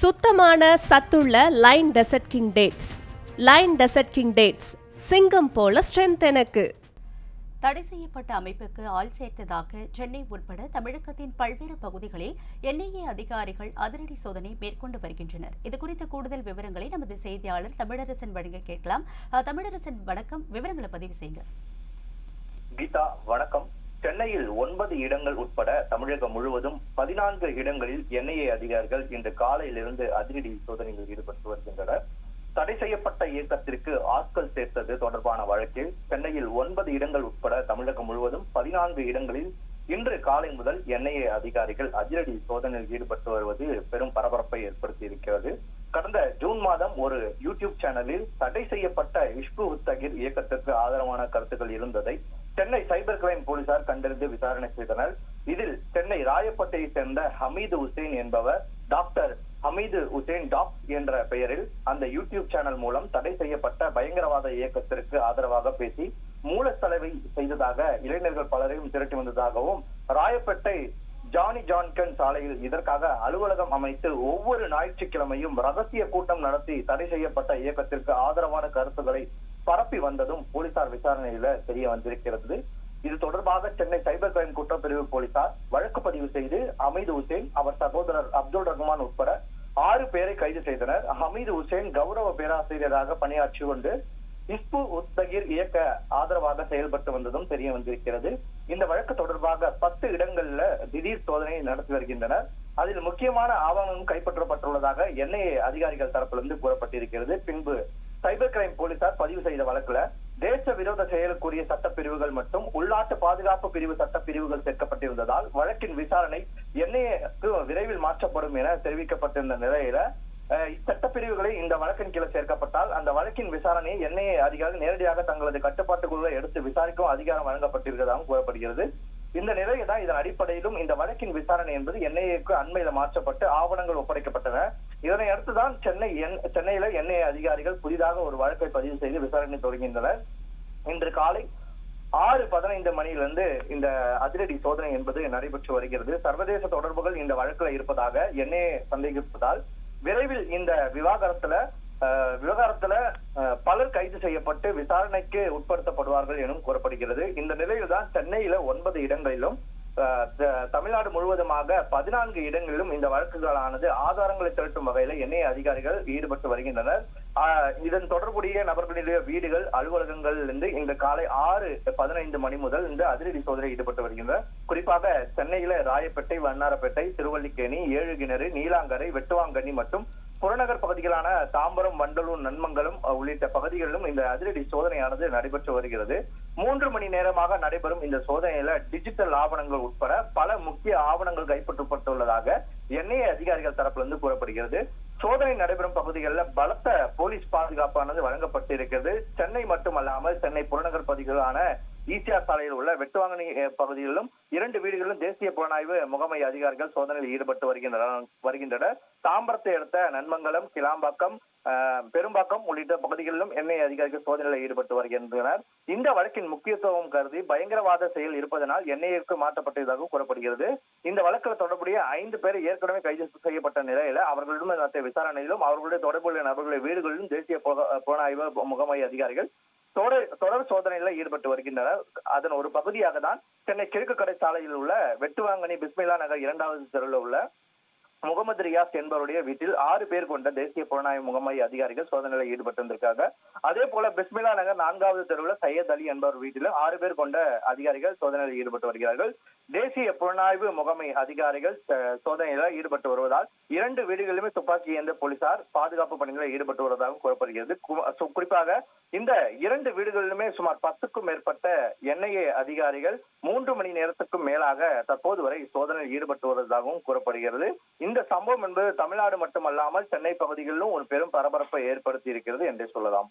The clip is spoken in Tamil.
சுத்தமான சத்துள்ள lion desert king dates. Lion desert king dates சிங்கம் போல ஸ்ட்ரென்த் எனக்கு. தடை செய்யப்பட்ட அமைப்புக்கு ஆள் சேர்த்ததாக சென்னை உட்பட தமிழகத்தின் பல்வேறு பகுதிகளில் என்ஐஏ அதிகாரிகள் அதிரடி சோதனை மேற்கொண்டு வருகின்றனர். இதுகுறித்த கூடுதல் விவரங்களை நமது செய்தியாளர் தமிழரசன் வழங்க கேட்கலாம். தமிழரசன் வணக்கம். விவரங்களை பதிவு செய்யுங்க கீதா வணக்கம். சென்னையில் ஒன்பது இடங்கள் உட்பட தமிழகம் முழுவதும் பதினான்கு இடங்களில் என்ஐஏ அதிகாரிகள் இன்று காலையிலிருந்து அதிரடி சோதனையில் ஈடுபட்டு வருகின்றனர். தடை செய்யப்பட்ட இயக்கத்திற்கு ஆட்கள் சேர்த்தது தொடர்பான வழக்கில் சென்னையில் ஒன்பது இடங்கள் உட்பட தமிழகம் முழுவதும் பதினான்கு இடங்களில் இன்று காலை முதல் என்ஐஏ அதிகாரிகள் அதிரடி சோதனையில் ஈடுபட்டு வருவது பெரும் பரபரப்பை ஏற்படுத்தி இருக்கிறது கடந்த ஜூன் மாதம் ஒரு யூடியூப் சேனலில் தடை செய்யப்பட்ட இஷ்பு உத்தகிர் இயக்கத்திற்கு ஆதரவான கருத்துக்கள் இருந்ததை சென்னை சைபர் கிரைம் போலீசார் கண்டறிந்து விசாரணை செய்தனர். இதில் சென்னை ராயப்பேட்டையை சேர்ந்த ஹமீது உசேன் என்பவர் டாக்டர் ஹமீது உசேன் டாக் என்ற பெயரில் அந்த யூடியூப் சேனல் மூலம் தடை செய்யப்பட்ட பயங்கரவாத இயக்கத்திற்கு ஆதரவாக பேசி மூலத்தலைவை செய்ததாக இளைஞர்கள் பலரையும் திரட்டி வந்ததாகவும் ராயப்பேட்டை ஜானி ஜான்கன் சாலையில் இதற்காக அலுவலகம் அமைத்து ஒவ்வொரு ஞாயிற்றுக்கிழமையும் ரகசிய கூட்டம் நடத்தி தடை செய்யப்பட்ட இயக்கத்திற்கு ஆதரவான கருத்துக்களை பரப்பி வந்ததும் போலீசார் விசாரணையில தெரிய வந்திருக்கிறது. இது தொடர்பாக சென்னை சைபர் கிரைம் குற்றப்பிரிவு போலீசார் வழக்கு பதிவு செய்து அமீது உசேன் அவர் சகோதரர் அப்துல் ரஹ்மான் உட்பட ஆறு பேரை கைது செய்தனர். ஹமீது உசேன் கௌரவ பேராசிரியராக பணியாற்றி கொண்டு இஸ்பு உத்தகிர் இயக்க ஆதரவாக செயல்பட்டு வந்ததும் தெரிய வந்திருக்கிறது. இந்த வழக்கு தொடர்பாக பத்து இடங்கள்ல திடீர் சோதனை நடத்தி வருகின்றனர். அதில் முக்கியமான ஆவணமும் கைப்பற்றப்பட்டுள்ளதாக என்ஐஏ அதிகாரிகள் தரப்பிலிருந்து கூறப்பட்டிருக்கிறது. பின்பு சைபர் கிரைம் போலீசார் பதிவு செய்த வழக்குல தேச விரோத செயலுக்குரிய சட்டப்பிரிவுகள் மற்றும் உள்நாட்டு பாதுகாப்பு பிரிவு சட்டப்பிரிவுகள் சேர்க்கப்பட்டிருந்ததால் வழக்கின் விசாரணை என்ஐஏக்கு விரைவில் மாற்றப்படும் என தெரிவிக்கப்பட்டிருந்த நிலையில அஹ், இச்சட்டப்பிரிவுகளை இந்த வழக்கின் கீழே சேர்க்கப்பட்டால் அந்த வழக்கின் விசாரணையை என்ஐஏ அதிகாரிகள் நேரடியாக தங்களது கட்டுப்பாட்டுக்குள்ள எடுத்து விசாரிக்கும் அதிகாரம் வழங்கப்பட்டிருக்கிறதாகவும் கூறப்படுகிறது. இந்த நிலையில்தான் இதன் அடிப்படையிலும் இந்த வழக்கின் விசாரணை என்பது என்ஐஏக்கு அண்மையில மாற்றப்பட்டு ஆவணங்கள் ஒப்படைக்கப்பட்டன. இதனை அடுத்துதான் சென்னை என் சென்னையில என்ஐஏ அதிகாரிகள் புதிதாக ஒரு வழக்கை பதிவு செய்து விசாரணை தொடங்கின்றனர் இன்று காலை ஆறு பதினைந்து மணியிலிருந்து இந்த அதிரடி சோதனை என்பது நடைபெற்று வருகிறது. சர்வதேச தொடர்புகள் இந்த வழக்குல இருப்பதாக என்ஐஏ சந்தேகிப்பதால் விரைவில் இந்த விவாகரத்துல விவகாரத்துல பலர் கைது செய்யப்பட்டு விசாரணைக்கு உட்படுத்தப்படுவார்கள் எனும் கூறப்படுகிறது. இந்த நிலையில்தான் சென்னையில ஒன்பது இடங்களிலும் தமிழ்நாடு முழுவதுமாக பதினான்கு இடங்களிலும் இந்த வழக்குகளானது ஆதாரங்களை திரட்டும் வகையில எண்ணெய் அதிகாரிகள் ஈடுபட்டு வருகின்றனர். இதன் தொடர்புடைய நபர்களுடைய வீடுகள் அலுவலகங்கள் இருந்து இந்த காலை ஆறு பதினைந்து மணி முதல் இந்த அதிரடி சோதனை ஈடுபட்டு வருகின்றனர். குறிப்பாக சென்னையில ராயப்பேட்டை வண்ணாரப்பேட்டை திருவல்லிக்கேணி ஏழுகிணறு நீலாங்கரை வெட்டுவாங்கண்ணி மற்றும் புறநகர் பகுதிகளான தாம்பரம் வண்டலூர் நன்மங்கலம் உள்ளிட்ட பகுதிகளிலும் இந்த அதிரடி சோதனையானது நடைபெற்று வருகிறது. மூன்று மணி நேரமாக நடைபெறும் இந்த சோதனையில டிஜிட்டல் ஆவணங்கள் உட்பட பல முக்கிய ஆவணங்கள் கைப்பற்றப்பட்டுள்ளதாக என்ஐஏ அதிகாரிகள் தரப்பிலிருந்து கூறப்படுகிறது. சோதனை நடைபெறும் பகுதிகளில் பலத்த போலீஸ் பாதுகாப்பானது வழங்கப்பட்டிருக்கிறது. சென்னை மட்டுமல்லாமல் சென்னை புறநகர் பகுதிகளான ஈசிஆர் சாலையில் உள்ள வெட்டுவாங்கனி பகுதிகளிலும் இரண்டு வீடுகளிலும் தேசிய புலனாய்வு முகமை அதிகாரிகள் சோதனையில் ஈடுபட்டு வருகின்றனர் வருகின்றனர். தாம்பரத்தை அடுத்த நன்மங்கலம் கிளாம்பாக்கம் பெரும்பாக்கம் உள்ளிட்ட பகுதிகளிலும் எண்ணெய் அதிகாரிகள் சோதனையில் ஈடுபட்டு வருகின்றனர். இந்த வழக்கின் முக்கியத்துவம் கருதி பயங்கரவாத செயல் இருப்பதனால் எண்ணெயிற்கு மாற்றப்பட்டதாக கூறப்படுகிறது. இந்த வழக்கில் தொடர்புடைய ஐந்து பேர் ஏற்கனவே கைது செய்யப்பட்ட நிலையில அவர்களிடம் நடத்திய விசாரணையிலும் அவர்களுடைய தொடர்புடைய நபர்களுடைய வீடுகளிலும் தேசிய புலனாய்வு முகமை அதிகாரிகள் தொடர் தொடர் சோதனையில ஈடுபட்டு வருகின்றனர். அதன் ஒரு பகுதியாக தான் சென்னை கிழக்கு கடை சாலையில் உள்ள வெட்டுவாங்கனி பிஸ்மில்லா நகர் இரண்டாவது தெருவில் உள்ள முகமது ரியாஸ் என்பவருடைய வீட்டில் ஆறு பேர் கொண்ட தேசிய புலனாய்வு முகமை அதிகாரிகள் சோதனையில் ஈடுபட்டிருந்திருக்காங்க. அதே போல பிஸ்மிலா நகர் நான்காவது தெருவில் சையத் அலி என்பவர் வீட்டிலும் ஆறு பேர் கொண்ட அதிகாரிகள் சோதனையில் ஈடுபட்டு வருகிறார்கள். தேசிய புலனாய்வு முகமை அதிகாரிகள் சோதனையில ஈடுபட்டு வருவதால் இரண்டு வீடுகளிலுமே துப்பாக்கி ஏந்த போலீசார் பாதுகாப்பு பணிகளில் ஈடுபட்டு வருவதாக கூறப்படுகிறது. குறிப்பாக இந்த இரண்டு வீடுகளிலுமே சுமார் பத்துக்கும் மேற்பட்ட என்ஐஏ அதிகாரிகள் மூன்று மணி நேரத்துக்கும் மேலாக தற்போது வரை சோதனையில் ஈடுபட்டு வருவதாகவும் கூறப்படுகிறது. இந்த சம்பவம் என்பது தமிழ்நாடு மட்டுமல்லாமல் சென்னை பகுதிகளிலும் ஒரு பெரும் பரபரப்பை ஏற்படுத்தி இருக்கிறது என்றே சொல்லலாம்.